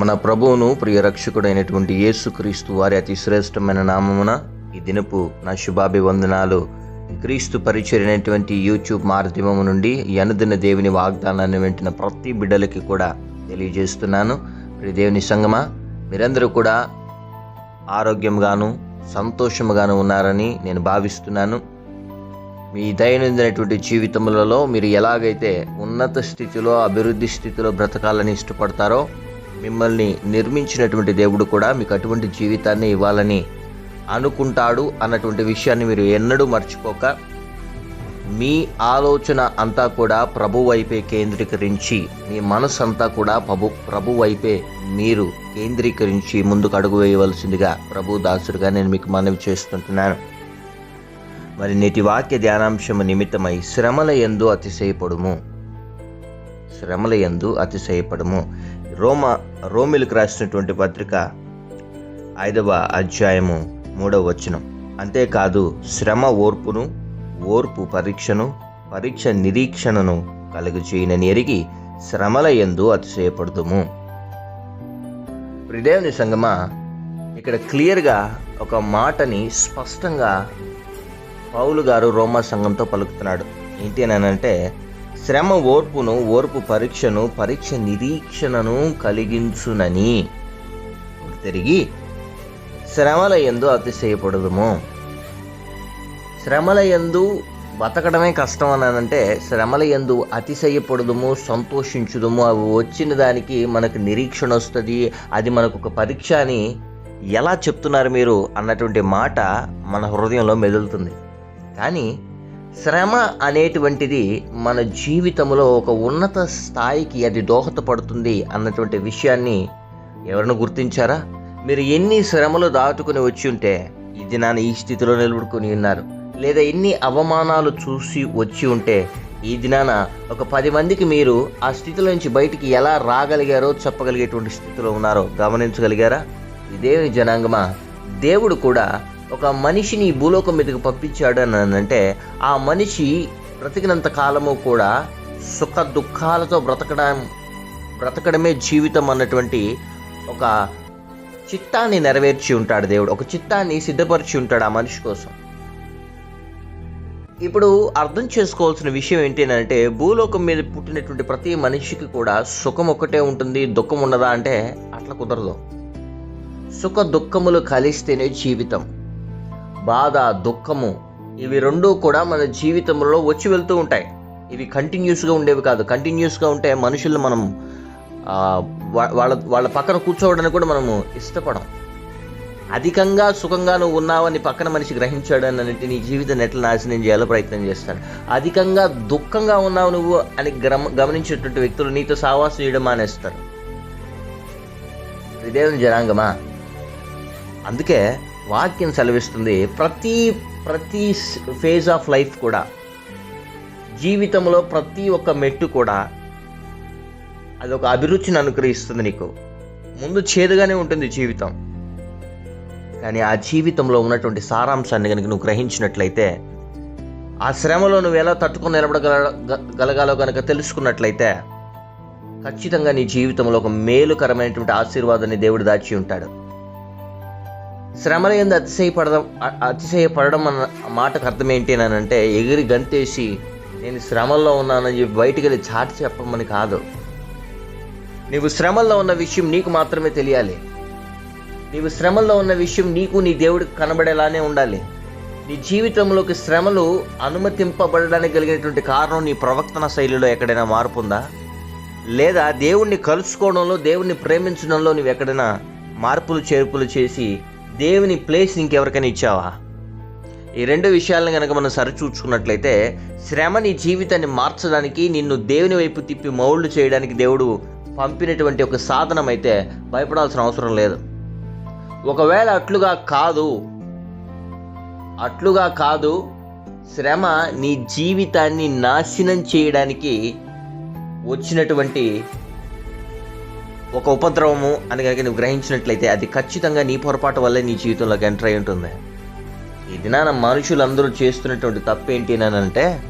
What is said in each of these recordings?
మన ప్రభువును ప్రియ రక్షకుడైనటువంటి యేసుక్రీస్తు వారి అతి శ్రేష్టమైన నామమున ఈ దినపు నా శుభాభివందనాలు. క్రీస్తు పరిచయమైనటువంటి యూట్యూబ్ మాధ్యమము నుండి ఈ అనుదిన దేవుని వాగ్దానాన్ని వెంటిన ప్రతి బిడ్డలకి కూడా తెలియజేస్తున్నాను. ప్రియ దేవుని సంగమా మీరందరూ కూడా ఆరోగ్యంగాను సంతోషముగాను ఉన్నారని నేను భావిస్తున్నాను. మీ దైనందినటువంటి జీవితములలో మీరు ఎలాగైతే ఉన్నత స్థితిలో అభివృద్ధి స్థితిలో బ్రతకాలని ఇష్టపడతారో మిమ్మల్ని నిర్మించినటువంటి దేవుడు కూడా మీకు అటువంటి జీవితాన్ని ఇవ్వాలని అనుకుంటాడు అన్నటువంటి విషయాన్ని మీరు ఎన్నడూ మర్చిపోక మీ ఆలోచన అంతా కూడా ప్రభు వైపే కేంద్రీకరించి మీ మనసు అంతా కూడా ప్రభు ప్రభు వైపే మీరు కేంద్రీకరించి ముందుకు అడుగు వేయవలసిందిగా ప్రభు దాసుడిగా నేను మీకు మనవి చేస్తుంటున్నాను. మరి నేటి వాక్య ధ్యానాంశము నిమిత్తమై శ్రమల ఎందు అతిశయపడుము. శ్రమల ఎందు అతిశయపడము. రోమ రోమిలకు రాసినటువంటి పత్రిక ఐదవ అధ్యాయము మూడవ వచనం. అంతేకాదు శ్రమ ఓర్పును ఓర్పు పరీక్షను పరీక్ష నిరీక్షణను కలుగుచేయనని ఎరిగి శ్రమల ఎందు అతిశయపడుతుము ప్రిదేవుని సంగమా ఇక్కడ క్లియర్గా ఒక మాటని స్పష్టంగా పౌలు గారు రోమా సంఘంతో పలుకుతున్నాడు. ఏంటి అని అంటే శ్రమ ఓర్పును ఓర్పు పరీక్షను పరీక్ష నిరీక్షణను కలిగించునని. తిరిగి శ్రమల ఎందు అతిశయపడదుము. శ్రమల ఎందు బతకడమే కష్టం అనంటే శ్రమల ఎందు అతిశయపడదుము సంతోషించుదుము అవి వచ్చిన దానికి మనకు నిరీక్షణ వస్తుంది అది మనకు ఒక పరీక్ష అని ఎలా చెప్తున్నారు మీరు అన్నటువంటి మాట మన హృదయంలో మెదులుతుంది. కానీ శ్రమ అనేటువంటిది మన జీవితంలో ఒక ఉన్నత స్థాయికి అది దోహదపడుతుంది అన్నటువంటి విషయాన్ని ఎవరిని గుర్తించారా? మీరు ఎన్ని శ్రమలు దాటుకుని వచ్చి ఉంటే ఇది నాన్న ఈ స్థితిలో నిలబడుకుని ఉన్నారు. లేదా ఎన్ని అవమానాలు చూసి వచ్చి ఉంటే ఈ దినాన ఒక పది మందికి మీరు ఆ స్థితిలో నుంచి బయటికి ఎలా రాగలిగారో చెప్పగలిగేటువంటి స్థితిలో ఉన్నారో గమనించగలిగారా? ఇదే జనాంగమా? దేవుడు కూడా ఒక మనిషిని భూలోకం మీదకి పంపించాడు అని అంటే ఆ మనిషి బ్రతికినంత కాలము కూడా సుఖ దుఃఖాలతో బ్రతకడం బ్రతకడమే జీవితం అన్నటువంటి ఒక చిత్తాన్ని నెరవేర్చి ఉంటాడు దేవుడు. ఒక చిత్తాన్ని సిద్ధపరిచి ఉంటాడు ఆ మనిషి కోసం. ఇప్పుడు అర్థం చేసుకోవాల్సిన విషయం ఏంటి అంటే భూలోకం మీద పుట్టినటువంటి ప్రతి మనిషికి కూడా సుఖం ఒకటే ఉంటుంది దుఃఖం ఉండదా అంటే అట్లా కుదరదు. సుఖ దుఃఖములు కలిస్తేనే జీవితం. బాధ దుఃఖము ఇవి రెండూ కూడా మన జీవితంలో వచ్చి వెళ్తూ ఉంటాయి. ఇవి కంటిన్యూస్గా ఉండేవి కాదు. కంటిన్యూస్గా ఉంటే మనుషులు మనం వాళ్ళ వాళ్ళ పక్కన కూర్చోవడానికి కూడా మనము ఇష్టపడం. అధికంగా సుఖంగా నువ్వు ఉన్నావని పక్కన మనిషి గ్రహించాడని అని అంటే నీ జీవితాన్ని ఎట్లా నాశనం చేయాలో ప్రయత్నం చేస్తాను అధికంగా దుఃఖంగా ఉన్నావు నువ్వు అని గమ గమనించేటువంటి వ్యక్తులు నీతో సావాసం చేయడం మానేస్తారు. ఇదేం జనాంగమా? అందుకే వాక్యం సెలవిస్తుంది ప్రతి ప్రతి ఫేజ్ ఆఫ్ లైఫ్ కూడా జీవితంలో ప్రతి ఒక్క మెట్టు కూడా అది ఒక అభిరుచిని అనుగ్రహిస్తుంది నీకు. ముందు చేదుగానే ఉంటుంది జీవితం. కానీ ఆ జీవితంలో ఉన్నటువంటి సారాంశాన్ని కనుక నువ్వు గ్రహించినట్లయితే ఆ శ్రమలో నువ్వు ఎలా తట్టుకుని నిలబడగల గలగాలో కనుక తెలుసుకున్నట్లయితే ఖచ్చితంగా నీ జీవితంలో ఒక మేలుకరమైనటువంటి ఆశీర్వాదాన్ని దేవుడు దాచి ఉంటాడు. శ్రమల ఎందు అతిశయపడడం అతిశయపడడం అన్న మాటకు అర్థం ఏంటి అని అంటే ఎగిరి గంతేసి నేను శ్రమల్లో ఉన్నానని చెప్పి బయటికి వెళ్ళి చాటి చెప్పమని కాదు. నీవు శ్రమల్లో ఉన్న విషయం నీకు మాత్రమే తెలియాలి. నీవు శ్రమల్లో ఉన్న విషయం నీకు నీ దేవుడికి కనబడేలానే ఉండాలి. నీ జీవితంలోకి శ్రమలు అనుమతింపబడడానికి కలిగినటువంటి కారణం నీ ప్రవర్తన శైలిలో ఎక్కడైనా మార్పు ఉందా లేదా దేవుణ్ణి కలుసుకోవడంలో దేవుణ్ణి ప్రేమించడంలో నువ్వు ఎక్కడైనా మార్పులు చేర్పులు చేసి దేవుని ప్లేస్ ఇంకెవరికైనా ఇచ్చావా? ఈ రెండు విషయాలను కనుక మనం సరిచూచుకున్నట్లయితే శ్రమ నీ జీవితాన్ని మార్చడానికి నిన్ను దేవుని వైపు తిప్పి మౌళ్ళు చేయడానికి దేవుడు పంపినటువంటి ఒక సాధనం అయితే భయపడాల్సిన అవసరం లేదు. ఒకవేళ అట్లుగా కాదు అట్లుగా కాదు శ్రమ నీ జీవితాన్ని నాశనం చేయడానికి వచ్చినటువంటి ఒక ఉపద్రవము అని కనుక నువ్వు గ్రహించినట్లయితే అది ఖచ్చితంగా నీ పొరపాటు వల్లే నీ జీవితంలోకి ఎంటర్ అయి ఉంటుంది. ఈ దినాన మనుషులందరూ చేస్తున్నటువంటి తప్పు ఏంటి అని అంటే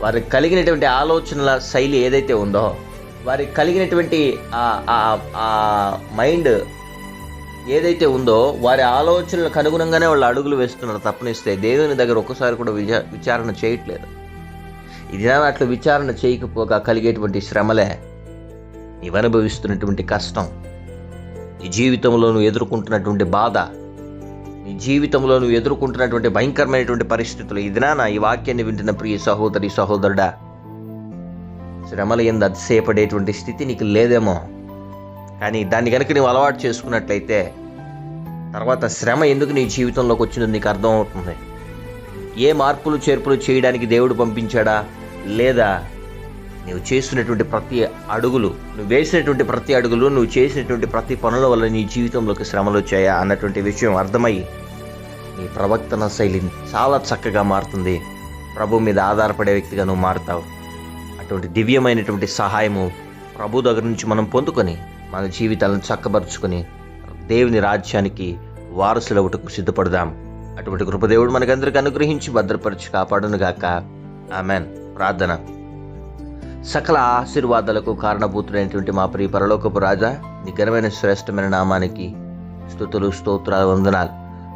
వారికి కలిగినటువంటి ఆలోచనల శైలి ఏదైతే ఉందో వారికి కలిగినటువంటి ఆ- మైండ్ ఏదైతే ఉందో వారి ఆలోచనలకు అనుగుణంగానే వాళ్ళు అడుగులు వేస్తున్నారు తప్పనిస్తే. దేవుని దగ్గర ఒక్కసారి కూడా విచారణ చేయట్లేదు. ఇది అట్లా విచారణ చేయకపోగా కలిగేటువంటి శ్రమలే నీవు అనుభవిస్తున్నటువంటి కష్టం నీ జీవితంలో నువ్వు ఎదుర్కొంటున్నటువంటి బాధ నీ జీవితంలో నువ్వు ఎదుర్కొంటున్నటువంటి భయంకరమైనటువంటి పరిస్థితులు ఇది నా ఈ వాక్యాన్ని వింటున్న ప్రియ సహోదరి సహోదరుడా శ్రమల ఎందు అతిశయపడేటువంటి స్థితి నీకు లేదేమో. కానీ దాన్ని కనుక నువ్వు అలవాటు చేసుకున్నట్లయితే తర్వాత శ్రమ ఎందుకు నీ జీవితంలోకి వచ్చిందో నీకు అర్థమవుతుంది. ఏ మార్పులు చేర్పులు చేయడానికి దేవుడు పంపించాడా? లేదా నువ్వు చేసినటువంటి ప్రతి అడుగులు నువ్వు వేసినటువంటి ప్రతి అడుగులు నువ్వు చేసినటువంటి ప్రతి పనుల వల్ల నీ జీవితంలోకి శ్రమలు వచ్చాయా అన్నటువంటి విషయం అర్థమయ్యి నీ ప్రవర్తన శైలి చాలా చక్కగా మారుతుంది. ప్రభు మీద ఆధారపడే వ్యక్తిగా నువ్వు మారుతావు. అటువంటి దివ్యమైనటువంటి సహాయము ప్రభు దగ్గర నుంచి మనం పొందుకొని మన జీవితాలను చక్కబరుచుకొని దేవుని రాజ్యానికి వారసులవుటకు సిద్ధపడదాం. అటువంటి కృపదేవుడు మనకందరికి అనుగ్రహించి భద్రపరిచి కాపాడును గాక ఆమెన్. ప్రార్థన. సకల ఆశీర్వాదాలకు కారణభూతుడైనటువంటి మా ప్రియ పరలోకపు రాజా నీ ఘనమైన శ్రేష్టమైన నామానికి స్తుతులు స్తోత్రాలు వందనాలు.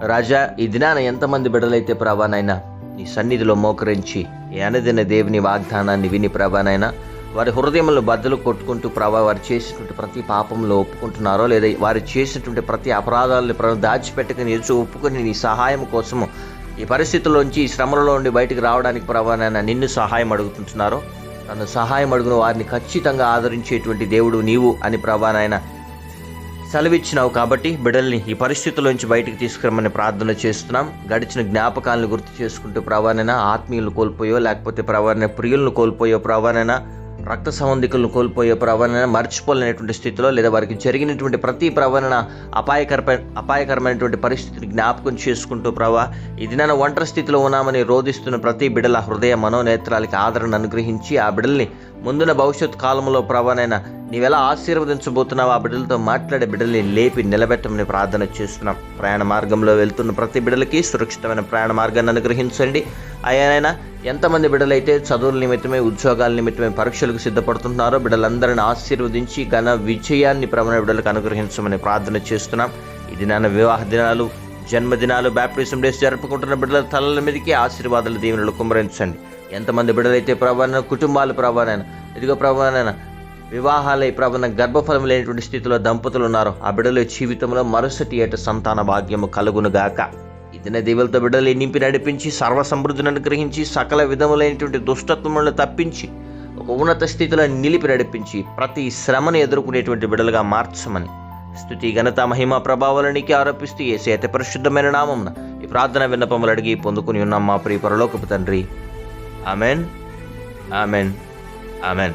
రాజా ఈ దినాన ఎంతమంది బిడ్డలైతే ప్రభానైనా నీ సన్నిధిలో మోకరించి ఈ అనదిన దేవుని వాగ్దానాన్ని విని ప్రభానైనా వారి హృదయంలో బద్దలు కొట్టుకుంటూ ప్రభా వారు చేసినటువంటి ప్రతి పాపంలో ఒప్పుకుంటున్నారో లేదా వారు చేసినటువంటి ప్రతి అపరాధాలను ప్రభు దాచిపెట్టుకుని ఎదుచు ఒప్పుకొని నీ సహాయం కోసము ఈ పరిస్థితుల్లోంచి ఈ శ్రమలలో నుండి బయటకు రావడానికి ప్రభానైనా నిన్ను సహాయం అడుగుతుంటున్నారో తన సహాయం అడుగున వారిని ఖచ్చితంగా ఆదరించేటువంటి దేవుడు నీవు అని ప్రభానైనా సెలవిచ్చినావు కాబట్టి బిడ్డల్ని ఈ పరిస్థితుల్లోంచి బయటికి తీసుకురమ్మని ప్రార్థన చేస్తున్నాం. గడిచిన జ్ఞాపకాలను గుర్తు చేసుకుంటూ ప్రవాణైనా ఆత్మీయులు కోల్పోయో లేకపోతే ప్రవాణ ప్రియులను కోల్పోయో ప్రవాణైనా రక్త సంబంధికులను కోల్పోయే ప్రవణన మర్చిపోలేనటువంటి స్థితిలో లేదా వారికి జరిగినటువంటి ప్రతి ప్రవణన అపాయకర అపాయకరమైనటువంటి పరిస్థితిని జ్ఞాపకం చేసుకుంటూ ప్రభా ఇది నన్ను ఒంటరి స్థితిలో ఉన్నామని రోధిస్తున్న ప్రతి బిడల హృదయ మనోనేత్రాలకి ఆదరణ అనుగ్రహించి ఆ బిడల్ని ముందున భవిష్యత్ కాలంలో ప్రభానైనా నీవెలా ఆశీర్వదించబోతున్నావు? ఆ బిడ్డలతో మాట్లాడే బిడ్డల్ని లేపి నిలబెట్టమని ప్రార్థన చేస్తున్నాం. ప్రయాణ మార్గంలో వెళ్తున్న ప్రతి బిడ్డలకి సురక్షితమైన ప్రయాణ మార్గాన్ని అనుగ్రహించండి. అయ్యానైనా ఎంతమంది బిడ్డలైతే చదువుల నిమిత్తమే ఉద్యోగాల నిమిత్తమే పరీక్షలకు సిద్ధపడుతున్నారో బిడ్డలందరిని ఆశీర్వదించి ఘన విజయాన్ని ప్రమాణ బిడ్డలకు అనుగ్రహించమని ప్రార్థన చేస్తున్నాం. ఇది నాన్న వివాహ దినాలు జన్మదినాలు బ్యాప్టిజం డేస్ జరుపుకుంటున్న బిడ్డల తలల మీదకి ఆశీర్వాదాలు దీవెనలు కుమరించండి ఎంతమంది బిడ్డలైతే ప్రభాన కుటుంబాలు ప్రభానైనా ఇదిగో ప్రభానైనా వివాహాలై ప్రభాన గర్భఫలం లేనటువంటి స్థితిలో దంపతులు ఉన్నారు. ఆ బిడ్డల జీవితంలో మరుసటి ఏట సంతాన భాగ్యము కలుగునుగాక. ఇతనే దేవులతో బిడ్డలు నింపి నడిపించి సర్వ సమృద్ధిని అనుగ్రహించి సకల విధములైనటువంటి దుష్టత్వములను తప్పించి ఒక ఉన్నత స్థితిలో నిలిపి నడిపించి ప్రతి శ్రమను ఎదుర్కొనేటువంటి బిడ్డలుగా మార్చమని స్థుతి ఘనత మహిమ ప్రభావాలనికి ఆరోపిస్తూ ఏసే అతి పరిశుద్ధమైన నామం ఈ ప్రార్థన విన్నపములు అడిగి పొందుకుని ఉన్నాం మా ప్రియ పరలోకపు తండ్రి. Amen. Amen. Amen.